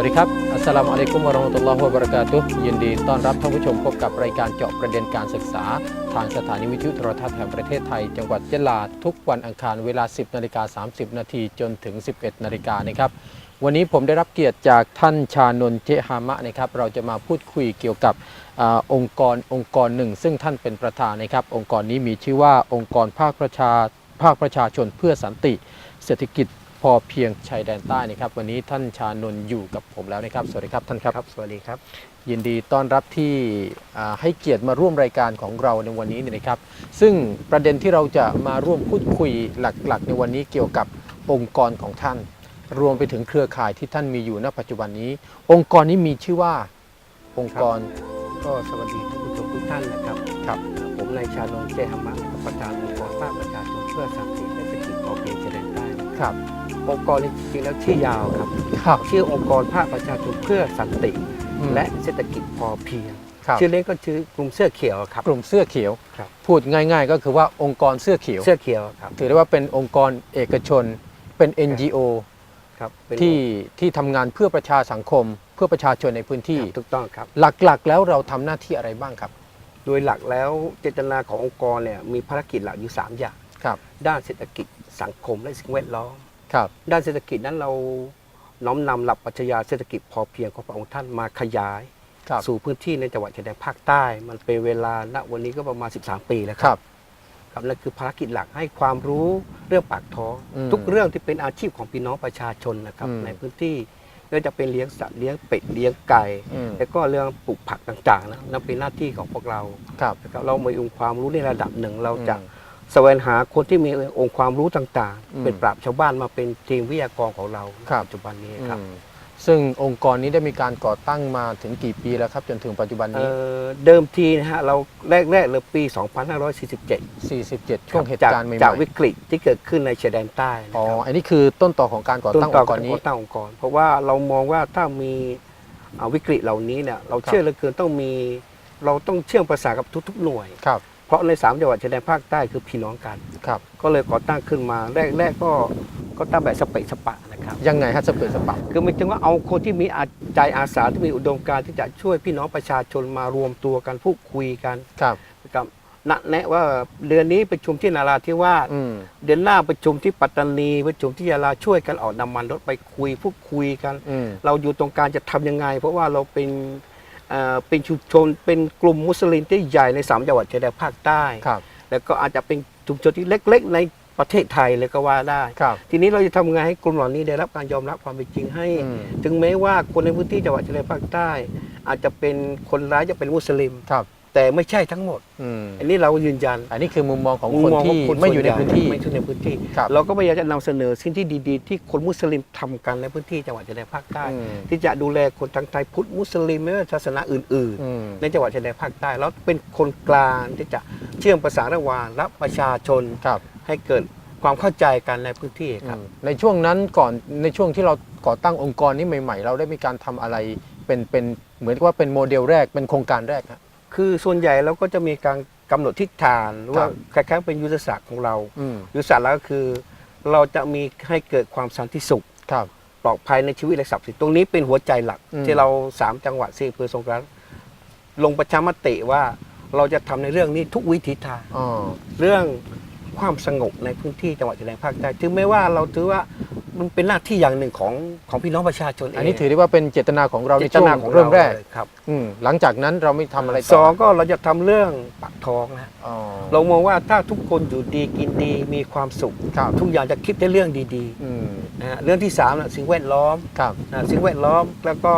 วัสดีครับอัสสลามุอะลัยกุมวะเราะห์มะตุลลอฮ์วะบะเราะกาตุฮ์ยินดีต้อนรับท่านผู้ชมพบกับรายการเจาะประเด็นการศึกษา ทางสถานีวิทยุโทรทัศน์แห่งประเทศไทย จังหวัดยะลาทุกวันอังคารเวลา 10นาฬิกา30 นาทีจนถึง 11นาฬิกานะครับวันนี้ผมได้รับเกียรติจากท่านชานนท์เจฮามะนะครับเราจะมาพูดคุยเกี่ยวกับอองค์กรองค์กรหนึ่ง ซึ่งท่านเป็นประธานนะครับ องค์กรนี้มีชื่อว่าองค์กรภาคประชาภาคประชาชนเพื่อสันติ เศรษฐกิจ พอเพียงชายแดนใต้นะครับ วันนี้ท่านชานนท์อยู่กับผมแล้วนะครับ สวัสดีครับท่านครับครับ สวัสดีครับ ยินดีต้อนรับที่อ่าให้เกียรติมาร่วมรายการของเราในวันนี้เนี่ยนะครับ ซึ่งประเด็นที่เราจะมาร่วมพูดคุยหลักๆ ในวันนี้เกี่ยวกับองค์กรของท่าน รวมไปถึงเครือข่ายที่ท่านมีอยู่ณปัจจุบันนี้ องค์กรนี้มีชื่อว่าองค์กรก็สวัสดีท่านผู้ชมทุกท่านนะครับครับผมนายชานนท์เจหมะนะครับประธานองค์กรภาคประชาชนเพื่อสันติและเศรษฐกิจพอเพียงชายแดนใต้ครับ องค์กรนี้จริงๆแล้วชื่อยาวครับครับชื่อองค์กรภาคประชาชนเพื่อสันติอืมและเศรษฐกิจพอเพียง ครับชื่อเล่นก็ชื่อกลุ่มเสื้อเขียวครับ กลุ่มเสื้อเขียว ครับ พูดง่ายๆ ก็คือว่าองค์กรเสื้อเขียว เสื้อเขียวครับ ถือได้ว่าเป็นองค์กรเอกชน เป็น NGO ครับเป็นที่ที่ทำงานเพื่อประชาสังคม เพื่อประชาชนในพื้นที่ ครับถูกต้องครับ หลักๆ แล้วเราทำหน้าที่อะไรบ้างครับ โดยหลักแล้วเจตนาขององค์กรเนี่ยมีภารกิจหลักอยู่สามอย่าง ครับ ด้านเศรษฐกิจสังคมและสิ่งแวดล้อม ครับด้านเศรษฐกิจนั้นเราน้อมนำหลักปรัชญาเศรษฐกิจพอเพียงของพระองค์ท่านมาขยาย ครับสู่พื้นที่ในจังหวัดชายแดนภาคใต้ มันเป็นเวลาณวันนี้ก็ประมาณ 13 ปีแล้วคครัรับ บ ครับนั่นคือภารกิจหลักให้ความรู้เรื่องปากท้องอืมทุกเรื่องที่เป็นอาชีพของพี่น้องประชาชนนะครับ อืม ในพื้นที่ไม่ว่าจะเป็นเลี้ยงสัตว์เลี้ยงเป็ดเลี้ยงไก่อืมแล้วก็เรื่องปลูกผักต่างๆนะนั่นเป็นหน้าที่ของพวกเราครับ นะครับเรามีองค์ความรู้ในระดับหนึ่งเราจะอืม แสวงหาคนที่มีองค์ความรู้ต่างอืม ๆ เป็นปราบชาวบ้านมาเป็นทีมวิทยากรของเราครับปัจจุบันนี้ครับอืมซึ่งองค์กรนี้ได้มีการก่อตั้งมาถึงกี่ปีแล้วครับ จนถึงปัจจุบันเอ่นี้ อเดิมทีนะฮะเราแรกๆเลยปี 2547 47 ช่วงเหตุจากการณ์ใหม่จากวิกฤตที่เกิดขึ้นในชายแดนใต้นะๆอ๋อครับ อันนี้คือต้นต่อของการก่อต้นตั้งต่อองค์กรนี้ของตั้งองค์กรเพราะว่าเรามองว่าถ้ามีอ่าวิกฤตเหล่านี้เนี่ยเราครับเชื่อเหลือเกินต้องมี เราต้องเชื่อมประสานกับทุก ๆ หน่วย ครับ เพราะในสามจังหวัดชายแดนภาคใต้คือพี่น้องกันครับก็เลยก่อตั้งขึ้นมาแรกๆก็ก็ตั้งแบบสเปะสปะนะครับยังไงฮะสเปรย์สปับคือไม่ถึงว่าเอาคนที่มีอาใจอาสาที่มีอุดมการณ์ที่จะช่วยพี่น้องประชาชนมารวมตัวกันพูดคุยกันครับนะครับนัดแนะว่าเดือนนี้ประชุมที่นาราธิวาสอืมเดือนหน้าประชุมที่ปัตตานีประชุมที่ยาลาช่วยกันออกนำมันรถไปคุยพูดคุยกันอืมเราอยู่ตรงกลารจะทำยังไง เพราะว่าเราเป็น เอ่อเป็นชุมชนเป็นกลุ่มมุสลิมที่ใหญ่ในสามจังหวัดชายแดนภาคใต้ครับแล้วก็อาจจะเป็นชุมชนที่เล็ก ๆ ในประเทศไทยเลยก็ว่าได้ครับทีนี้เราจะทำยังไงให้กลุ่มเหล่านี้ได้รับการยอมรับความเป็นจริงให้อืมถึงแม้ว่าคนในพื้นที่จังหวัดชายแดนภาคใต้ อาจจะเป็นคนร้ายจะเป็นมุสลิมครับ แต่ไม่ใช่ทั้งหมด อืมอันนี้เรายืนยันอันนี้คือมุมมองของมุคนมมที่ของไม่อยู่ในส่วพื้นที่ ไม่อยู่ในพื้นที่ ครับเราก็พยายามจะนำเสนอสิ่งที่ดีๆ ที่คนมุสลิมทำกันในพื้นที่จังหวัดชายแดนภาคใต้ อืม ที่จะดูแลคนทั้งไทยพุทธมุสลิมไม่ว่าศาสนาอื่นอืมๆในจังหวัดชายแดนภาคใต้แล้วเป็นคนกลางที่จะเชื่อมประสานระหว่างรับประชาชนครับ ให้เกิดความเข้าใจกันในพื้นที่ครับ อืมในช่วงนั้นก่อนในช่วงที่เราก่อตั้งองค์กรนี้ใหม่ ๆ เราได้มีการทำอะไรเป็นเป็นเหมือนกับว่าเป็นโมเดลแรกเป็นโครงการแรกครับ คือส่วนใหญ่เราก็จะมีการกำหนดทิศทางหรือว่าครับคล้ายๆเป็นยุทธศาสตร์ของเราอืมยุทธศาสตร์แล้วก็คือ เราจะมีให้เกิดความสันติสุขครับปลอดภัยในชีวิตและทรัพย์สินตรงนี้เป็นหัวใจหลักอืมที่เราสามจังหวัดสี่อำเภอสงขลาลงประชามติว่าเราจะทำในเรื่องนี้ทุกวิถีทางอ๋อเรื่องความสงบในพื้นที่จังหวัดชายแดนภาคใต้ถึงแม้ว่าเราถือว่า มันเป็นหน้าที่อย่างหนึ่งของของพี่น้องประชาชนเองอันนี้ถือได้ว่าเป็นเจตนาของเราในเจตช่วงนาของเริ่มแรกเลยครับอืมหลังจากนั้นเราไม่ทำอะไรสต่อองก็เราจะทำเรื่องปากท้องนะอ๋อเรามองว่าถ้าทุกคนอยู่ดีกินดีมีความสุขครับทุกอย่างจะคิดได้เรื่องดีอืมๆนะฮะเรื่องที่สามนะสิ่งแวดล้อมครับนะสิ่งแวดล้อมแล้วก็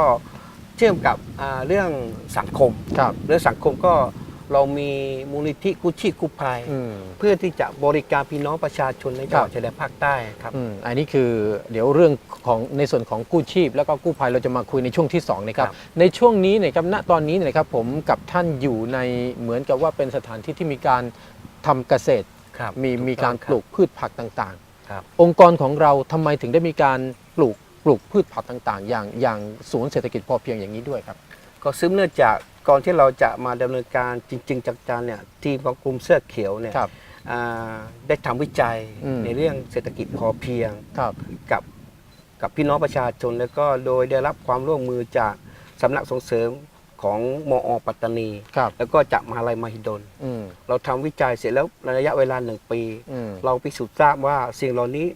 เชื่อมกับอ่าเรื่องสังคมครับเรื่องสังคมก็ เรามีมูลนิธิกู้ชีพกู้ภัย อืม เพื่อที่จะบริการพี่น้องประชาชนในจังหวัครับดชายแดนภาคใต้ครับ อืมอันนี้คือเดี๋ยวเรื่องของในส่วนของกู้ชีพ แล้วก็กู้ภัยเราจะมาคุยในช่วงที่2นะครับครับ ในช่วงนี้เนะครับณตอนนี้เนยนะครับผมกับท่านอยู่ในเหมือนกับว่าเป็นสถานที่ที่มีการทำเกษตร ครับมีถูมีต้องการคปบ ลูกพืชผักต่างครับ ๆ องค์กรของเราทำไมถึงได้มีการปลูกปลูกพืชผักต่างๆ อย่างอย่างศูนย์เศรษฐกิจพอเพียงอย่างนี้ด้วยครับ ก็ซึมเนื่องจาก ก่อนที่เราจะมาดำเนินการจริง ๆ จังๆเนี่ยทีมของกลุ่มเสื้อเขียวเนี่ยครับอ่าได้ทำวิจัยอืมในเรื่องเศรษฐกิจพอเพียงครับกับกับพี่น้องประชาชน แล้วก็โดยได้รับความร่วมมือจากสำนักส่งเสริมของมอปัตตานีครับแล้วก็จากมหาลัยมหิดลอืมเราทำวิจัยเสร็จแล้วในระยะเวลาหนึ่งปีอืมเราพิสูจน์ทราบว่าสิ่งเหล่านี้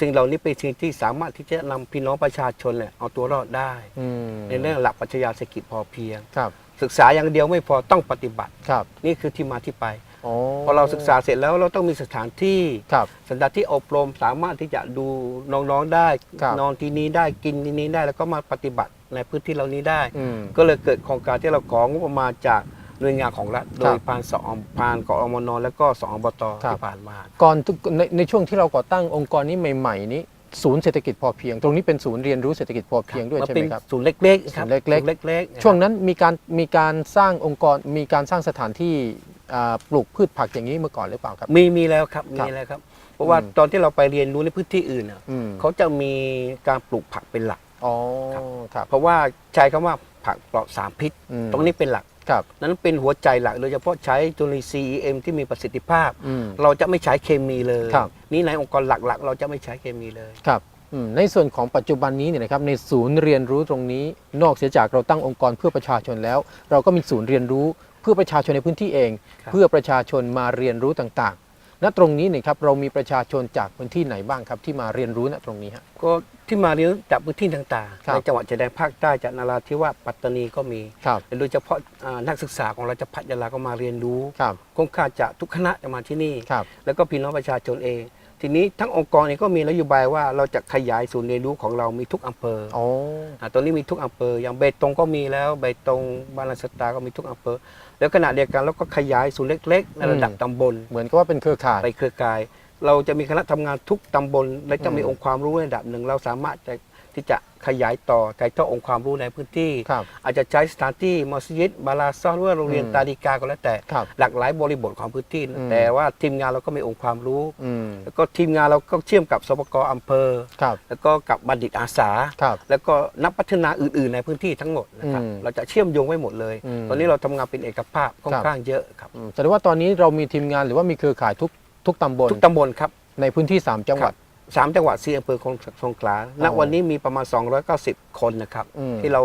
สิ่งเหล่านี้เป็นสิ่งที่สามารถที่จะนำพี่น้องประชาชนเนี่ยเอาตัวรอดได้อืมในเรื่องหลักปรัชญาเศรษฐกิจพอเพียงครับ ศึกษาอย่างเดียวไม่พอต้องปฏิบัติ ครับนี่คือที่มาที่ไปอ๋อพอเราศึกษาเสร็จแล้วเราต้องมีสถานที่ครับ สถานที่อบรมสามารถที่จะดูน้องๆได้ ครับนอนที่นี้ได้กินที่นี้ได้แล้วก็มาปฏิบัติในพื้นที่เหล่านี้ได้ อืมก็เลยเกิดโครงการที่เราของงบประมาณจากหน่วยงานของรัฐโดครัยบผ่านสองผ่านกอมนแล้วก็สองอบตครับ ที่ผ่านมา ก่อนทุกในในช่วงที่เราก่อตั้งองค์กรนี้ใหม่ ๆ นี้ ศูนย์เศรษฐกิจพอเพียง ตรงนี้เป็นศูนย์เรียนรู้เศรษฐกิจพอเพียงด้วยมันใช่ไหเป็มนครับ ศูนย์เล็กๆครับศูนย์เล็กๆ ศูนย์เล็กๆช่วงนั้นมีการมีการสร้างองค์กรมีการสร้างสถานที่อ่าปลูกพืชผักอย่างนี้มาก่อนหรือเปล่าครับ มีมีแล้วครับครับมีแล้วครับ เพราะว่าอืม ตอนที่เราไปเรียนรู้ในพื้นที่อื่นน่ะอืมเขาจะมีการปลูกผักเป็นหลัก อ๋อครับครับเพราะว่าใช้คำว่าผักปลอดสารพิษ อืม ตรงนี้เป็นหลัก ครับ นั้นเป็นหัวใจหลักโดยเฉพาะใช้จุลินทรีย์ EM ที่มีประสิทธิภาพ อืม เราจะไม่ใช้เคมีเลย ครับ นี่ในองค์กรหลักๆ เราจะไม่ใช้เคมีเลย ครับอืมในส่วนของปัจจุบันนี้เนี่ยนะครับในศูนย์เรียนรู้ตรงนี้ นอกเสียจากเราตั้งองค์กรเพื่อประชาชนแล้ว เราก็มีศูนย์เรียนรู้เพื่อประชาชนในพื้นที่เอง ครับ เพื่อประชาชนมาเรียนรู้ต่างๆ ณตรงนี้เนี่ยครับเรามีประชาชนจากพื้นที่ไหนบ้างครับที่มาเรียนรู้ณตรงนี้ฮะ ก็ที่มาเรียนรู้จากพื้นที่ต่างครับๆในจังหวัดชายแดนภาคใต้จากนาราธิวาสปัตตานีก็มีครับโดยเฉพาะอ่านักศึกษาของเราจะพัทยาลาก็มาเรียนรู้ครับค่อนข้างจะทุกคณะจะมาที่นี่ ครับ แล้วก็พี่น้องประชาชนเอง ทีนี้ทั้งองค์กรเองก็มีนโยบายว่าเราจะขยายศูนย์เรียนรู้ของเรามีทุกอำเภออ๋ออ่าตอนนี้มีทุกอำเภอ อย่างเบตงก็มีแล้วเบตงบาลานสตาก็มีทุกอำเภอ แล้วขณะเดียวกันเราก็ขยายศูนย์เล็กๆในระดับตำบล เหมือนกับว่าเป็นเครือข่ายไปเครือข่าย เราจะมีคณะทำงานทุกตำบล และจะมีอืมองค์ความรู้ในระดับหนึ่งเราสามารถจะ ที่จะขยายต่อถ่ายทอดองค์ความรู้ในพื้นที่ ครับ อาจจะใช้สถานที่มัสยิดบาลาซอหรือว่าโรงเรียนอืมตาดีกาก็แล้วแต่ ครับหลากหลายบริบทของพื้นที่นะอืม แต่ว่าทีมงานเราก็มีองค์ความรู้ อืมแล้วก็ทีมงานเราก็เชื่อมกับสปกอำเภอ ครับแล้วก็กับบัณฑิตอาสา ครับ แล้วก็นักพัฒนาอื่น ๆ ในพื้นที่ทั้งหมดนะครับ อืมเราจะเชื่อมโยงไว้หมดเลย อืมตอนนี้เราทำงานเป็นเอกภาพค่อครันบข้างเยอะครับ อืมแสดงว่าตอนนี้เรามีทีมงานหรือว่ามีเครือข่ายทุกทุกตำบลทุกตำบลครับ ในพื้นที่ 3 จังหวัด สามจังหวัดสี่อำเภอของสงขลาณอ๋อวันนี้มีประมาณ 290 คนนะครับ อืม ที่เรา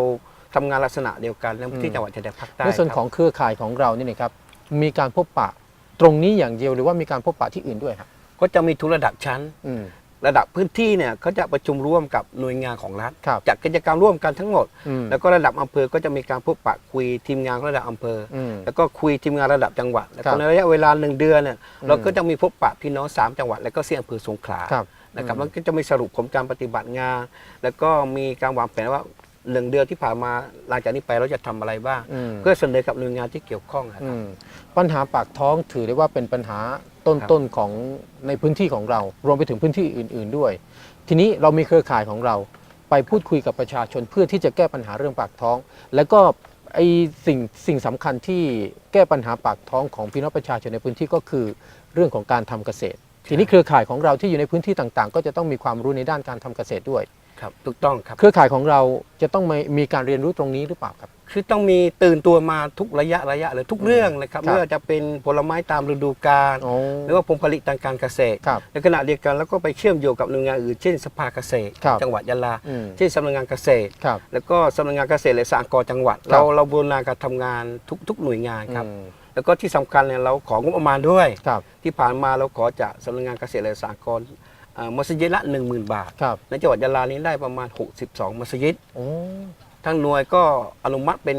ทำงานลักษณะเดียวกันในพื้นอืที่มจังหวัดชายแดนภาคใต้ในส่วนครับของเครือข่ายของเรานี่นะครับมีการพบปะตรงนี้อย่างเดียวหรือว่ามีการพบปะที่อื่นด้วยครับก็จะมีทุกระดับชั้น อืม ระดับพื้นที่เนี่ยเขาจะประชุมร่วมกับหน่วยงานของรัฐครับ จัดกิจกรรมร่วมกันทั้งหมด อืมแล้วก็ระดับอำเภอก็จะมีการพบปะคุยทีมงานระดับอำเภอออืม แล้วก็คุยทีมงานระดับจังหวัดแล้วครัก็บในระยะเวลาหนึ่งเดือนเนี่ยอืมเราก็จะมีพบปะพี่น้องสามจังหวัด แล้วก็เสี่ยงอำเภอสงขลา ครับ นะครับอืมมันก็จะมีสรุปผลการปฏิบัติงาน แล้วก็มีการวางแผนว่าหนึ่งเดือนที่ผ่านมาหลังจากนี้ไปเราจะทำอะไรบ้างอืมเพื่อเสนอกับหน่วยงานที่เกี่ยวข้องนะคอืรับมปัญหาปากท้องถือได้ว่าเป็นปัญหาต้นครับต้นของในพื้นที่ของเรา รวมไปถึงพื้นที่อื่น ๆด้วย ทีนี้เรามีเครือข่ายของเรา ไปพูดคุยกับประชาชนเพื่อที่จะแก้ปัญหาเรื่องปากท้อง แล้วก็ไอสิ่งสิ่งสำคัญที่แก้ปัญหาปากท้องของพี่น้องประชาชนในพื้นที่ก็คือเรื่องของการทำเกษตร ทีนี้เครือข่ายของเราที่อยู่ในพื้นที่ต่างๆ ก็จะต้องมีความรู้ในด้านการทำเกษตรด้วย ครับถูกต้องครับ เครือข่ายของเราจะต้องมีมีการเรียนรู้ตรงนี้หรือเปล่าครับ คือต้องมีตื่นตัวมาทุกระยะระยะเลยทุกเรื่องนะครับครับไม่ว่าจะเป็นผลไม้ตามฤดูกาลอ๋อหรือว่าผลผลิตทางการเกษตรครับในขณะเดียวกันแล้วก็ไปเชื่อมโยงกับหน่วยงานอื่นเช่นสภาเกษตรครับจังหวัดยะลาอืมเช่นสำนักงานเกษตรครับแล้วก็สำนักงานเกษตรและสหกรณ์จังหวัดครับเราเราบูรณาการทำงานทุกทุกหน่วยงานครับอืม แล้วก็ที่สำคัญเนี่ยเราของบประมาณด้วยครับที่ผ่านมาเราขอจากสำนักงานเกษตรและสหกรณ์เอ่อมัสยิดละ 10,000 บาทครับในจังหวัดยะลานี้ได้ประมาณ 62 มัสยิดโอ้ทั้งหน่วยก็อนุมัติเป็น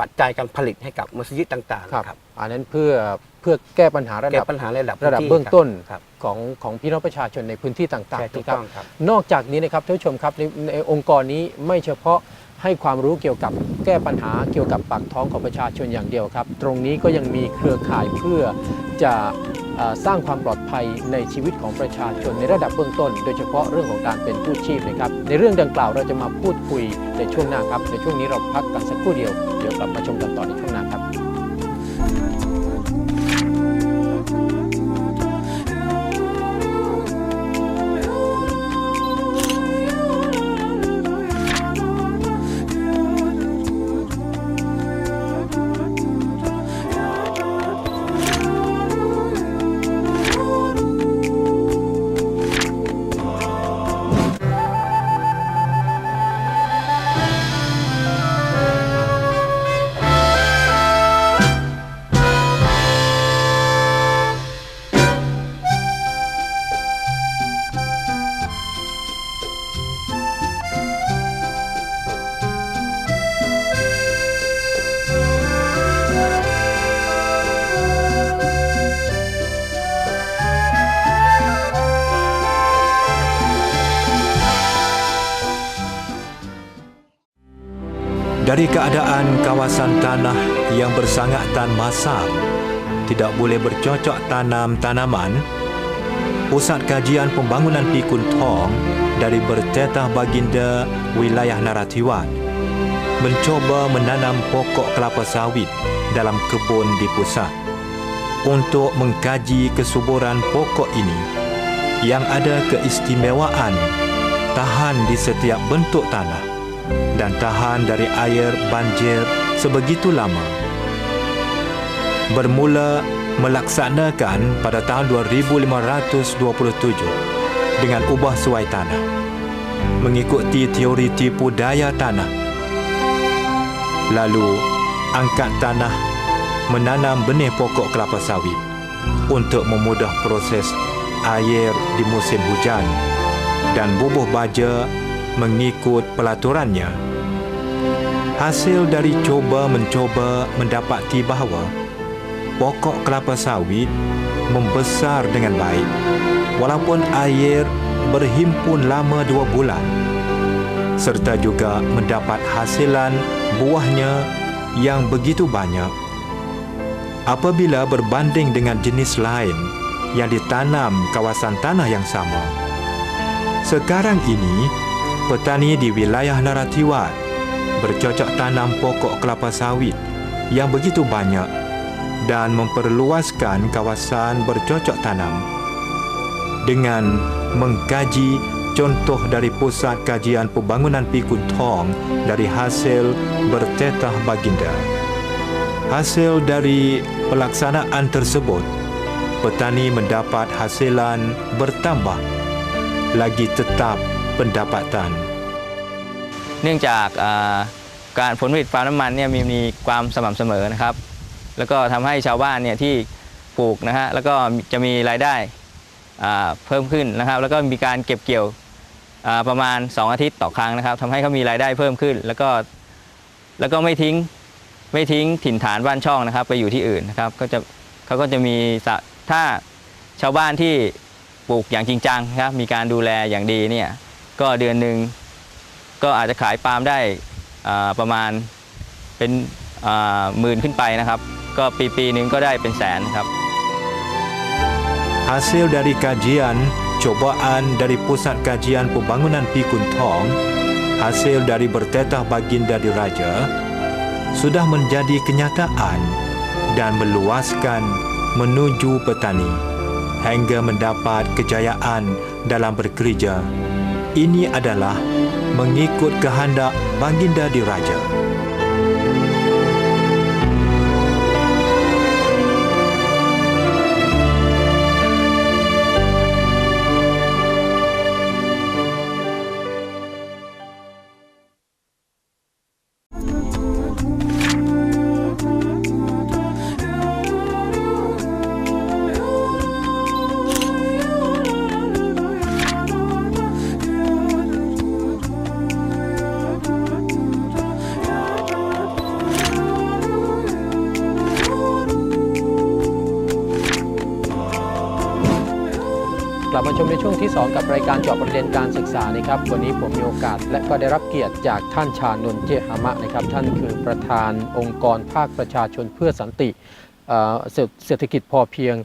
ปัจจัยการผลิตให้กับมัสยิดต่างๆครับนะครับอันนั้นเพื่อเพื่อแก้ปัญหาระแก้ดับปัญหาระดับระดับพื้เบื้องต้นครับของของพี่น้องประชาชนในพื้นที่ต่างใช่ๆถูกนะครับต้องครับนอกจากนี้นะครับท่านผู้ชมครับในในองค์กรนี้ไม่เฉพาะ ให้ความรู้เกี่ยวกับแก้ปัญหาเกี่ยวกับปากท้องของประชาชนอย่างเดียวครับ ตรงนี้ก็ยังมีเครือข่ายเพื่อจะสร้างความปลอดภัยในชีวิตของประชาชนในระดับเบื้องต้น โดยเฉพาะเรื่องของการเป็นผู้ชีพนะครับ ในเรื่องดังกล่าวเราจะมาพูดคุยในช่วงหน้าครับ ในช่วงนี้เราพักกันสักครู่เดียว เดี๋ยวกลับมาชมกันต่อในช่วง Dari keadaan kawasan tanah yang bersangatan masam, tidak boleh bercocok tanam tanaman, Pusat Kajian Pembangunan Pikun Thong dari Bertetah Baginda Wilayah Naratiwat mencoba menanam pokok kelapa sawit dalam kebun di pusat untuk mengkaji kesuburan pokok ini yang ada keistimewaan tahan di setiap bentuk tanah dan tahan dari air banjir sebegitu lama. Bermula melaksanakan pada tahun 2527 dengan ubah suai tanah mengikuti teori tipu daya tanah lalu angkat tanah menanam benih pokok kelapa sawit untuk memudah proses air di musim hujan dan bubuh baja mengikut pelaturannya. Hasil dari cuba mencoba mendapati bahawa pokok kelapa sawit membesar dengan baik walaupun air berhimpun lama dua bulan serta juga mendapat hasilan buahnya yang begitu banyak apabila berbanding dengan jenis lain yang ditanam kawasan tanah yang sama. Sekarang ini, petani di wilayah Naratiwat bercocok tanam pokok kelapa sawit yang begitu banyak dan memperluaskan kawasan bercocok tanam dengan mengkaji contoh dari Pusat Kajian Pembangunan Pikun Thong dari hasil bertetah baginda. Hasil dari pelaksanaan tersebut, petani mendapat hasilan bertambah lagi tetap pendapatan. เนื่องจากการผลผลิตฟาร์มน้ำมันเนี่ยมีมีความสม่ำเสมอนะครับ แล้วก็ทำให้ชาวบ้านเนี่ยที่ปลูกนะฮะแล้วก็จะมีรายได้เพิ่มขึ้นนะครับ แล้วก็มีการเก็บเกี่ยวประมาณ 2 อาทิตย์ต่อครั้งนะครับทำให้เขามีรายได้เพิ่มขึ้น แล้วก็แล้วก็ไม่ทิ้งไม่ทิ้งถิ่นฐานบ้านช่องนะครับ ไปอยู่ที่อื่นนะครับก็จะเขาก็จะมีถ้าชาวบ้านที่ปลูกอย่างจริงจังครับมีการดูแลอย่างดีเนี่ยก็เดือนหนึ่ง ก็อาจจะขายปาล์มได้อ่าประมาณเป็นอ่าหมื่นขึ้นไปนะครับ ก็ปีปีหนึ่งก็ได้เป็นแสนครับ Hasil dari kajian cobaan dari Pusat Kajian Pembangunan Pikun Thong, hasil dari bertetah baginda diraja, sudah menjadi kenyataan dan meluaskan menuju petani hingga mendapat kejayaan dalam bekerja. Ini adalah mengikut kehendak baginda diraja. 2 กับรายการเจาะประเด็นการศึกษานะครับ วันนี้ผมมีโอกาส และก็ได้รับเกียรติจากท่านชานนท์เจหามะนะครับ ท่านคือประธานองค์กรภาคประชาชนเพื่อสันติเอ่อเศรษเศรษฐกิจพอเพียง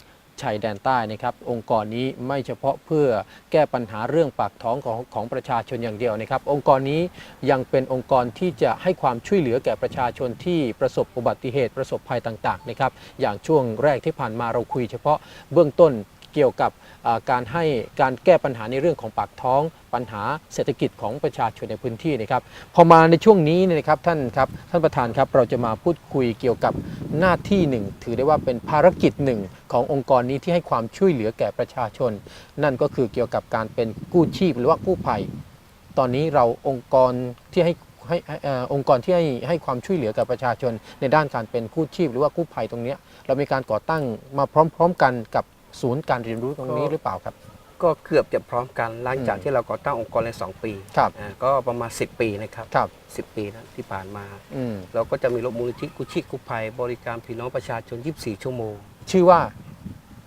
ชายแดนใต้นะครับ องค์กรนี้ไม่เฉพาะเพื่อแก้ปัญหาเรื่องปากท้องของของประชาชนอย่างเดียวนะครับ องค์กรนี้ยังเป็นองค์กรที่จะให้ความช่วยเหลือแก่ประชาชนที่ประสบอุบัติเหตุประสบภัยต่างๆนะครับ อย่างช่วงแรกที่ผ่านมาเราคุยเฉพาะเบื้องต้น เกี่ยวกับการให้การแก้ปัญหาในเรื่องของปากท้อง ปัญหาเศรษฐกิจของประชาชนในพื้นที่นะครับพอมาในช่วงนี้นะครับท่านครับท่านประธานครับเราจะมาพูดคุยเกี่ยวกับหน้าที่หนึ่งถือได้ว่าเป็นภารกิจหนึ่งขององค์กรนี้ที่ให้ความช่วยเหลือแก่ประชาชน นั่นก็คือเกี่ยวกับการเป็นกู้ชีพหรือว่ากู้ภัย ตอนนี้เราองค์กรที่ให้ให้องค์กรที่ให้ให้ความช่วยเหลือกับประชาชน ในด้านการเป็นกู้ชีพ หรือว่ากู้ภัยตรงนี้ เรามีการก่อตั้งมาพร้อม ๆ กันกับ ศูนย์การเรียนรู้ตรงนี้หรือเปล่าครับ ก็เกือบจะพร้อมกันหลังจากอืมที่เราก่อตั้งองค์กรในสองปีครับอ่าก็ประมาณ 10 ปีนะครับครับสิปีนะที่ผ่านมาอืมเราก็จะมีรถมูลนิธิกู้ชีพกู้ภัย บริการพี่น้องประชาชน 24 ชั่วโมง ชื่อว่า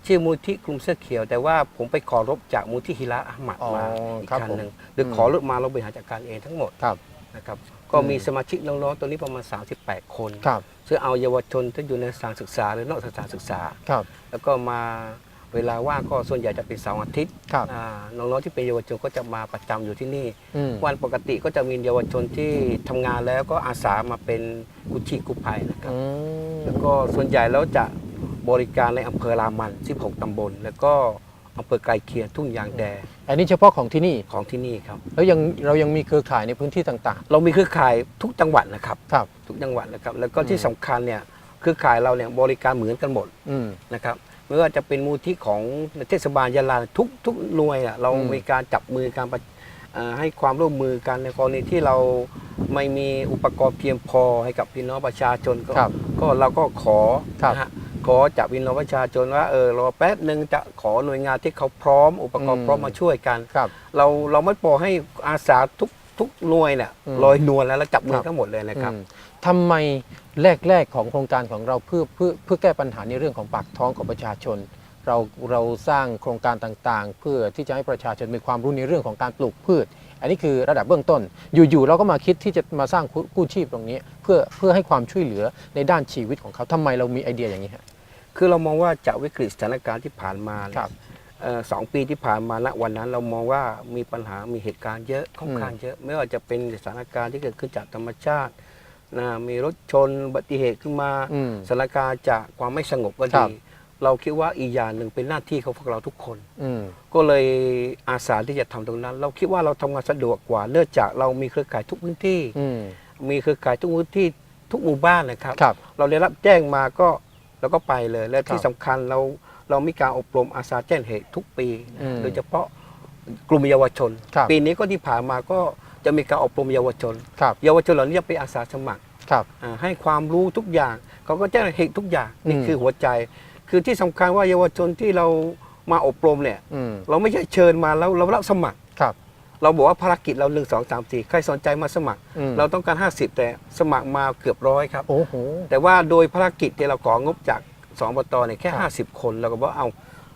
ชื่อมูลที่กลุ่มเสื้อเขียว แต่ว่าผมไปขอรบจากมูลที่ฮิระอาหมัดอ๋อมาอีกครับคันผมหนึ่งหรืออมขอรถมาเราบริหารจัดการเองทั้งหมดครับนะครับก็มีสมาชิกน้องๆตัวนี้ประมาณ 38 คนครับซึ่งเอาเยาวชนที่อยู่ในสถานศึกษาหรือนอกสถานศึกษาครับแล้วก็มา เวลาว่างก็ส่วนใหญ่จะเป็นเสาร์อาทิตย์ครับ อ่าน้องๆที่เป็นเยาวชนก็จะมาประจำอยู่ที่นี่ อืม วันปกติก็จะมีเยาวชนที่ทำงานแล้วก็อาสามาเป็นกุชิกุภัยนะครับ อืม แล้วก็ส่วนใหญ่แล้วจะบริการในอำเภอรามัน 16 ตำบล แล้วก็อำเภอไกลเคียงทุ่งยางแดงอันนี้เฉพาะของที่นี่ ของที่นี่ครับ แล้วยังเรายังมีเครือข่ายในพื้นที่ต่างเรามีเครือข่ายทุกจังหวัดนะครับ ๆ ครับ ทุกจังหวัดนะครับ แล้วก็อืมที่สำคัญเนี่ยเครือข่ายเราเนี่ยบริการเหมือนกันหมดอืม นะครับ ไม่ว่าจะเป็นมูลที่ของเทศบาลยะลาทุกทุกหน่วยอะเราอืมมีการจับมือการประเอ่อให้ความร่วมมือกันในกรณีที่เราไม่มีอุปกรณ์เพียงพอให้กับพี่น้องประชาชนก็ครับก็เราก็ขอครับ นะฮะขอจากพี่น้องประชาชนว่าเออรอแป๊บหนึ่งจะขอหน่วยงานที่เขาพร้อม อุปกรณ์อืมพร้อมมาช่วยกัน ครับ เราเราไม่ปล่อยให้อาสาทุกทุกหน่วยเนี่ยอืมลอยนวลแล้วแล้วจับมืครัอบทั้งหมดเลยนะครับ อืมทำไมแรก ๆ ของโครงการของเราเพื่อเพื่อเพื่อแก้ปัญหาในเรื่องของปากท้องของประชาชน เราเราสร้างโครงการต่างๆ เพื่อที่จะให้ประชาชนมีความรู้ในเรื่องของการปลูกพืช อันนี้คือระดับเบื้องต้น อยู่ๆเราก็มาคิดที่จะมาสร้างกู้ชีพตรงนี้ เพื่อเพื่อให้ความช่วยเหลือในด้านชีวิตของเขาทำไมเรามีไอเดียอย่างนี้ฮะคือเรามองว่าจากวิกฤตสถานการณ์ที่ผ่านมาเนี่ยครับเอ่อสองปีที่ผ่านมาณวันนั้นเรามองว่ามีปัญหามีเหตุการณ์เยอะค่อนข้างเยอะ ไม่ว่าจะเป็นสถานการณ์ที่เกิดขึ้นจากธรรมชาติ นะมีรถชนอุบัติเหตุขึ้นมาอืมสถานการณ์จากความไม่สงบก็ครัดีบเราคิดว่าอีกอย่างหนึ่งเป็นหน้าที่ของพวกเราทุกคนอืมก็เลยอาสาที่จะทำตรงนั้น เราคิดว่าเราทำงานสะดวกกว่าเนื่องจากเรามีเครือข่ายทุกพื้นที่อืมมีเครือข่ายทุกพื้นที่ทุกหมู่บ้านนะครับครับเราได้รับแจ้งมาก็เราก็ไปเลย และที่ครับสำคัญเราเรามีการอบรมอาสาแจ้งเหตุทุกปีนะอืมโดยเฉพาะกลุ่มเยาวชนครับปีนี้ก็ที่ผ่านมาก็ จะมีการอบรมเยาวชน ครับ เยาวชนเหล่านี้จะเป็นอาสาสมัครครับ อ่าให้ความรู้ทุกอย่างเขาก็แจ้งเหตุทุกอย่างนี่อืม คือหัวใจ คือที่สำคัญว่าเยาวชนที่เรามาอบรมเนี่ย อืม เราไม่ใช่เชิญมาแล้วเรารับสมัคร ครับ เราบอกว่าภารกิจเราหนึ่งสองสามสี่ใครสนใจมาสมัคร อืม เราต้องการ 50 แต่สมัครมาเกือบร้อยครับ โอ้โห แต่ว่าโดยภารกิจที่เราของบจากสองบตเนี่ยแค่ ครับ 50 คนเราก็บอกเอา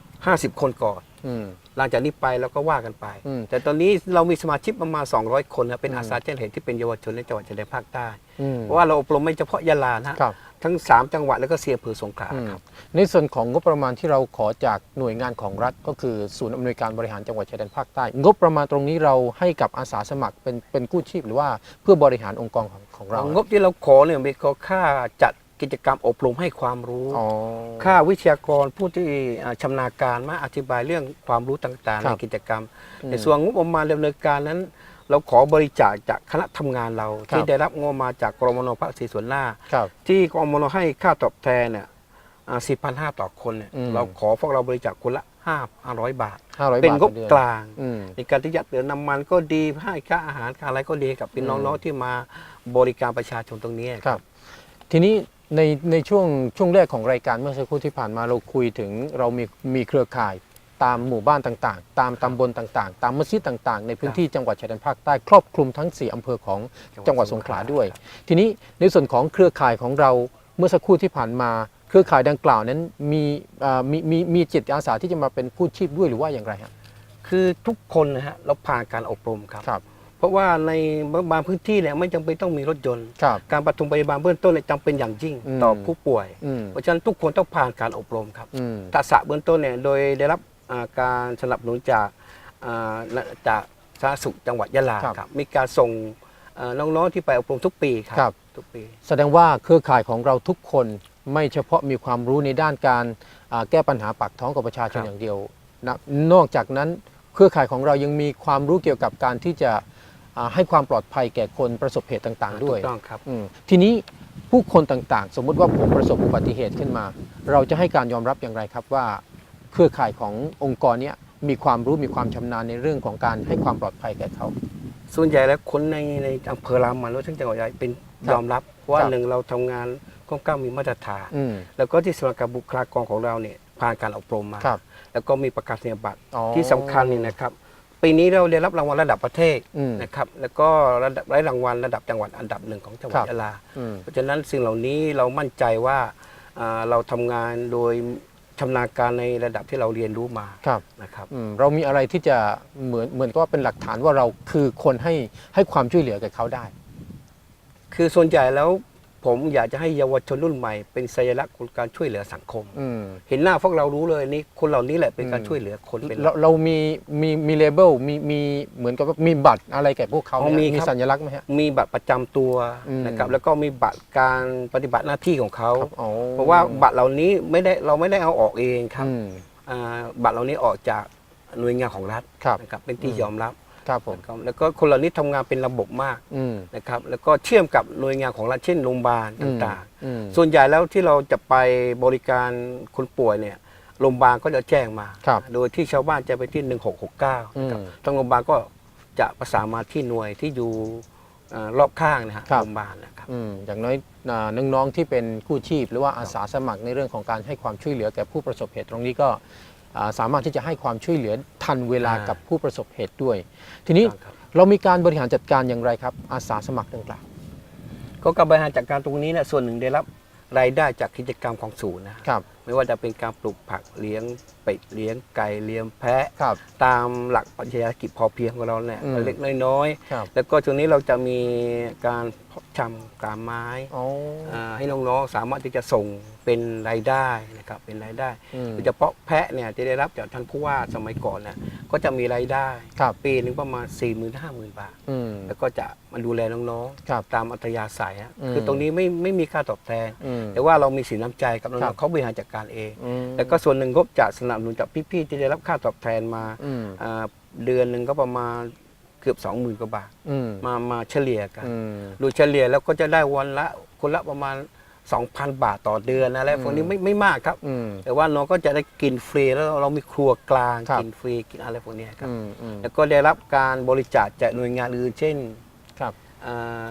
50 คนก่อน อืม หลังจากนี้ไปเราก็ว่ากันไป อืมแต่ตอนนี้เรามีสมาชิกประมาณ 200 คนนะเป็นอืมอาสาแจ้งเหตุที่เป็นเยาวชนในจังหวัดชายแดนภาคใต้อืม เพราะว่าเราอบรมไม่เฉพาะยะลานะฮะครับ ทั้ง 3 จังหวัดแล้วก็เสียอำเภอสงขลาอืมครับ ในส่วนของงบประมาณที่เราขอจากหน่วยงานของรัฐ ก็คือศูนย์อำนวยการบริหารจังหวัดชายแดนภาคใต้ งบประมาณตรงนี้เราให้กับอาสาสมัครเป็นเป็นกู้ชีพหรือว่าเพื่อบริหารองค์กรของของเรา งบที่เราขอเนี่ยมีก็ค่าจัด กิจกรรมอบรมให้ความรู้ อ๋อ ค่าวิทยากรผู้ที่อ่าชำนาญการมาอธิบายเรื่องความรู้ต่างๆครัในบกิจกรรม อืมในส่วนงบประมาณดำเนินการนั้น เราขอบริจาคจากคณะทำงานเรา ครับ ที่ได้รับงบมาจากกรมนภาคสีส่วนหน้า ครับ ที่กรมนให้ค่าตอบแทนเนี่ยสี่พันห้าต่อคนเนี่ยอืม เราขอพวกเราบริจาคคนละห้าร้อยบาท ห้าร้อยเป็นบาทงบต่อเดือนกลาง อืม ในการที่จะเตือนน้ำมันก็ดีให้ค่าอาหารค่าอะไรก็ดีให้กับพี่อืมน้องๆที่มาบริการประชาชนตรงนี้ ครับ ทีนี้ ในในช่วงช่วงแรกของรายการเมื่อสักครู่ที่ผ่านมาเราคุยถึงเรามีมีเครือข่ายตามหมู่บ้านต่างๆ ตามตำบลต่างๆ ตามมัสยิดต่างๆ ในพื้นที่จังหวัดชายแดนภาคใต้ครอบคลุมทั้ง 4 อำเภอของจังหวัดสงขลาด้วย ทีนี้ในส่วนของเครือข่ายของเราเมื่อสักครู่ที่ผ่านมา เครือข่ายดังกล่าวนั้นมีเอ่อมีมีมีจิตอาสาที่จะมาเป็นผู้ชีพด้วยหรือว่าอย่างไรฮะคือทุกคนนะฮะเราผ่านการอบรมครับครับ เพราะว่าในบางพื้นที่เนี่ยไม่จำเป็นต้องมีรถยนต์ครับการปฐมพยาบาลเบื้องต้นเนี่ยจำเป็นอย่างยิ่งอืมต่อผู้ป่วยอืมเพราะฉะนั้นทุกคนต้องผ่านการอบรมครับอืมทักษะเบื้องต้นเนี่ยโดยได้รับอ่าการสนับสนุนจากอ่าจากสาธารณสุขจังหวัดยะลาครับครับมีการส่งอ่าน้องๆที่ไปอบรมทุกปีครับครับทุกปี แสดงว่าเครือข่ายของเราทุกคนไม่เฉพาะมีความรู้ในด้านการอ่าแก้ปัญหาปากท้องกับประชาชนครับอย่างเดียวนะนอกจากนั้นเครือข่ายของเรายังมีความรู้เกี่ยวกับการที่จะ อ่าให้ความปลอดภัยแก่คนประสบเหตุต่างๆ ด้วยถูกต้องครับ อืมทีนี้ผู้คนต่างๆ สมมุติว่าผมประสบอุบัติเหตุขึ้นมา เราจะให้การยอมรับอย่างไรครับว่า เครือข่ายขององค์กรเนี้ยมีความรู้มีความชำนาญในเรื่องของการให้ความปลอดภัยแก่เขา ส่วนใหญ่แล้วคนในในอำเภอรามันและทั้งจังหวัดยะลาเป็นครับยอมรับเพราะว่าครับ หนึ่งเราทำงานค่อนข้างมีมาตรฐานอืม แล้วก็ที่สำนักงานบุคลากรของเราเนี่ยผ่านการอบรมมา ครับ แล้วก็มีประกาศนียบัตรอ๋อที่สำคัญนี่นะครับ ปีนี้เราได้รับรางวัลระดับประเทศอืม นะครับแล้วก็ระดับได้รางวัลระดับจังหวัดอันดับหนึ่งของจังหวัดครับ ยะลา อืม เพราะฉะนั้นสิ่งเหล่านี้เรามั่นใจว่าอ่าเราทำงานโดยชำนาญการในระดับที่เราเรียนรู้มาครับ นะครับ อืมเรามีอะไรที่จะเหมือนเหมือนก็เป็นหลักฐานว่าเราคือคนให้ให้ความช่วยเหลือกับเขาได้ คือส่วนใหญ่แล้ว ผมอยากจะให้เยาวชนรุ่นใหม่เป็นสัญลักษณ์ของการช่วยเหลือสังคม อืมเห็นหน้าพวกเรารู้เลยนี่คนเหล่านี้แหละเป็นการอืมช่วยเหลือคนเป็นหเราลัก เรามีมีมีเลเบลมีมีเหมือนกับว่ามีบัตรอะไรแก่พวกเขาไหอ๋อมีมีครับสัญลักษณ์ไหมฮะ มีบัตรประจำตัวอืม นะครับแล้วก็มีบัตรการปฏิบัติหน้าที่ของเขาครับอ๋อเพราะว่าบัตรเหล่านี้ไม่ได้เราไม่ได้เอาออกเองครับอืมอ่าบัตรเหล่านี้ออกจากหน่วยงานของรัฐครับ นะครับเป็นที่อืมยอมรับ ครับผมนะครับแล้วก็คนเหล่านี้ทำงานเป็นระบบมากอืมนะครับแล้วก็เชื่อมกับหน่วยงานของรัฐเช่นโรงพยาบาลต่างอืมๆส่วนใหญ่แล้วที่เราจะไปบริการคนป่วยเนี่ยโรงพยาบาลก็จะแจ้งมาครับโดยที่ชาวบ้านจะไปที่ 1669นะครับอืมทางโรงพยาบาลก็จะประสานมาที่หน่วยที่อยู่อ่ารอบข้างนะฮะครับโรงพยาบาลนะครับอืมอย่างน้อยอ่าน้องๆที่เป็นกู้ชีพ หรือว่าอาสาสมัครในเรื่องของการให้ความช่วยเหลือแก่ผู้ประสบเหตุตรงนี้ก็อ่า สามารถที่จะให้ความช่วยเหลือทันเวลาอ่ากักับผู้ประสบเหตุด้วย ทีนี้ครับเรามีการบริหารจัดการอย่างไรครับ อาสาสมัครดังกล่าวก็การบริหารจัดการตรงนี้เนี่ยส่วนหนึ่งได้รับรายได้จากกิจกรรมของศูนย์นะครับไม่ว่าจะเป็นการปลูกผักเลี้ยงเป็ดเลี้ยงไก่เลี้ยงแพะ ครับ ตามหลักปรัชญากิจพอเพียงของเราเนี่ยอืม เล็กน้อยครับๆแล้วก็ช่วงนี้เราจะมีการเพาะชำการไม้อ๋อาให้น้องๆสามารถที่จะส่งเป็นรายได้นะครับเป็นรายได้อืมโดยเฉพาะแพะเนี่ยที่ได้รับจากท่านผู้ว่าสมัยก่อนเนี่ยก็จะมีรายได้ ครับปีหนึ่งประมาณ 4 0 0 0 0 5 0 0 0 0บาท อืม แล้วก็จะมาดูแลน้องครับๆตามอัธยาศัยฮะอืม คือตรงนี้ไม่ไม่มีค่าตอบแทน อืม แต่ว่าเรามีสินน้ำใจกับน้ครัองบ ๆเขาบริหารจัดการเอง อืม แล้วก็ส่วนหนึ่งก็จะสนับสนุนจากพี่ๆที่ได้รับค่าตอบแทนมาอืมอ่าเดือนหนึ่งก็ประมาณเกือบ 20,000กว่าบาท อืมมามาเฉลี่ยกัน อืม โดยเฉลี่ยแล้วก็จะได้วันละคนละประมาณ 2,000 บาทต่อเดือนอะไรอืมพวกนี้ไม่ไม่มากครับ อืม แต่ว่าน้องก็จะได้กินฟรีแล้วเรามีครัวกลางครับ กินฟรีกินอะไรพวกนี้ครับ อืมอืมแล้วก็ได้รับการบริจาคจากหน่วยงานอื่นเช่นครับ อ่า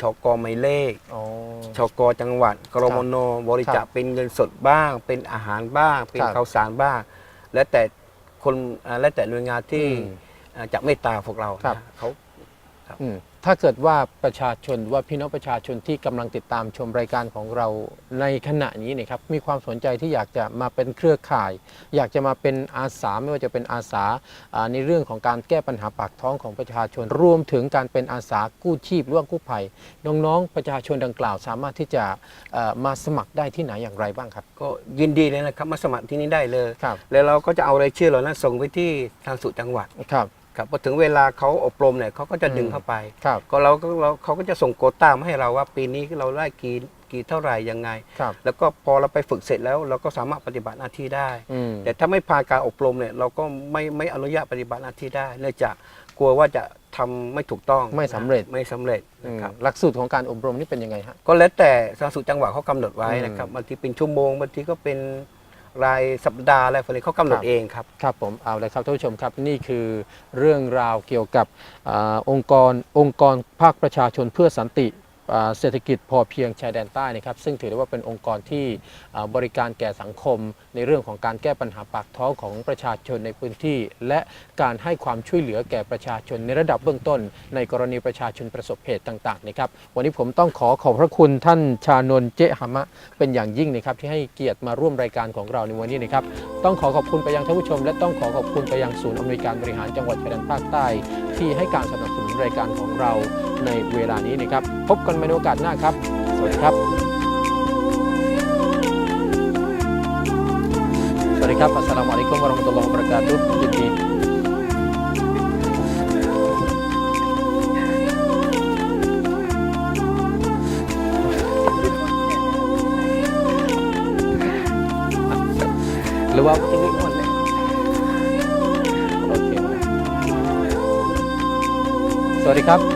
ชกหมายเลขอ๋อ ชกจังหวัดกรมนบริจาคเป็นเงินสดบ้าง เป็นอาหารบ้าง เป็นครับข้าวสารบ้าง แล้วแต่คนอ่าแล้วแต่หน่วยงานที่อืมอ่าจะเมตตาพวกเราครับ นะเขา อืม ถ้าเกิดว่าประชาชนว่าพี่น้องประชาชนที่กำลังติดตามชมรายการของเราในขณะนี้เนะครับมีความสนใจที่อยากจะมาเป็นเครือข่าย อยากจะมาเป็นอาสาไม่ว่าจะเป็นอาสาอ่าในเรื่องของการแก้ปัญหาปากท้องของประชาชน รวมถึงการเป็นอาสากู้ชีพร่วมกู้ภัยน้องๆประชาชนดังกล่าว สามารถที่จะเอ่อมาสมัครได้ที่ไหนอย่างไรบ้างครับ ก็ยินดีเลยนะครับมาสมัครที่นี่ได้เลยครับแล้วเราก็จะเอารายชื่อเรานั้นส่งไปที่ทางสุจังหวัดครับ ครับพอถึงเวลาเขาอบรมเนี่ยเขาก็จะดึงอืมเข้าไปครับก็เราก็เราเขาก็จะส่งโควต้ามาให้เราว่า ปีนี้เราได้กี่กี่เท่าไหร่ยังไง ครับ แล้วก็พอเราไปฝึกเสร็จแล้วเราก็สามารถปฏิบัติหน้าที่ได้ อืม แต่ถ้าไม่ผ่านการอบรมเนี่ยเราก็ไม่ไม่อนุญาตปฏิบัติหน้าที่ได้ เนื่องจากกลัวว่าจะทำไม่ถูกต้องไม่สำเร็จ ไม่สำเร็จอืนะมครับ หลักสูตรของการอบรมนี่เป็นยังไงฮะ ก็แล้วแต่ทางสุจังหวัดเขากำหนดไว้อืมนะครับบางทีเป็นชั่วโมงบางทีก็เป็น รายสัปดาห์อะไรพวกนี้เขากำหนดครับ เองครับ ครับผมเอาเลยครับท่านผู้ชมครับนี่คือเรื่องราวเกี่ยวกับอาองค์กรองค์กรภาคประชาชนเพื่อสันติ เศรษฐกิจพอเพียงชายแดนใต้นะครับซึ่งถือได้ว่าเป็นองค์กรที่บริการแก่สังคม ในเรื่องของการแก้ปัญหาปากท้องของประชาชนในพื้นที่ และการให้ความช่วยเหลือแก่ประชาชนในระดับเบื้องต้น ในกรณีประชาชนประสบเหตุต่างๆนะครับวันนี้ผมต้องขอขอบพระคุณท่านชานนเจหามะเป็นอย่างยิ่งนะครับที่ให้เกียรติมาร่วมรายการของเราในวันนี้นะครับต้องขอขอบคุณไปยังท่านผู้ชม และต้องขอขอบคุณไปยังศูนย์อำนวยการบริหารจังหวัดชายแดนภาคใต้ ที่ให้การสนับสนุนรายการของเรา ในเวลานี้นะครับ พบกันในโอกาสหน้าครับ สวัสดีครับ สวัสดีครับอัสสลามุอะลัยกุมวะเราะห์มะตุลลอฮ์วะบะเราะกาตุฮ์ยินดีหรือว่าจะนึกหมดเลยโอเค สวัสดีครับ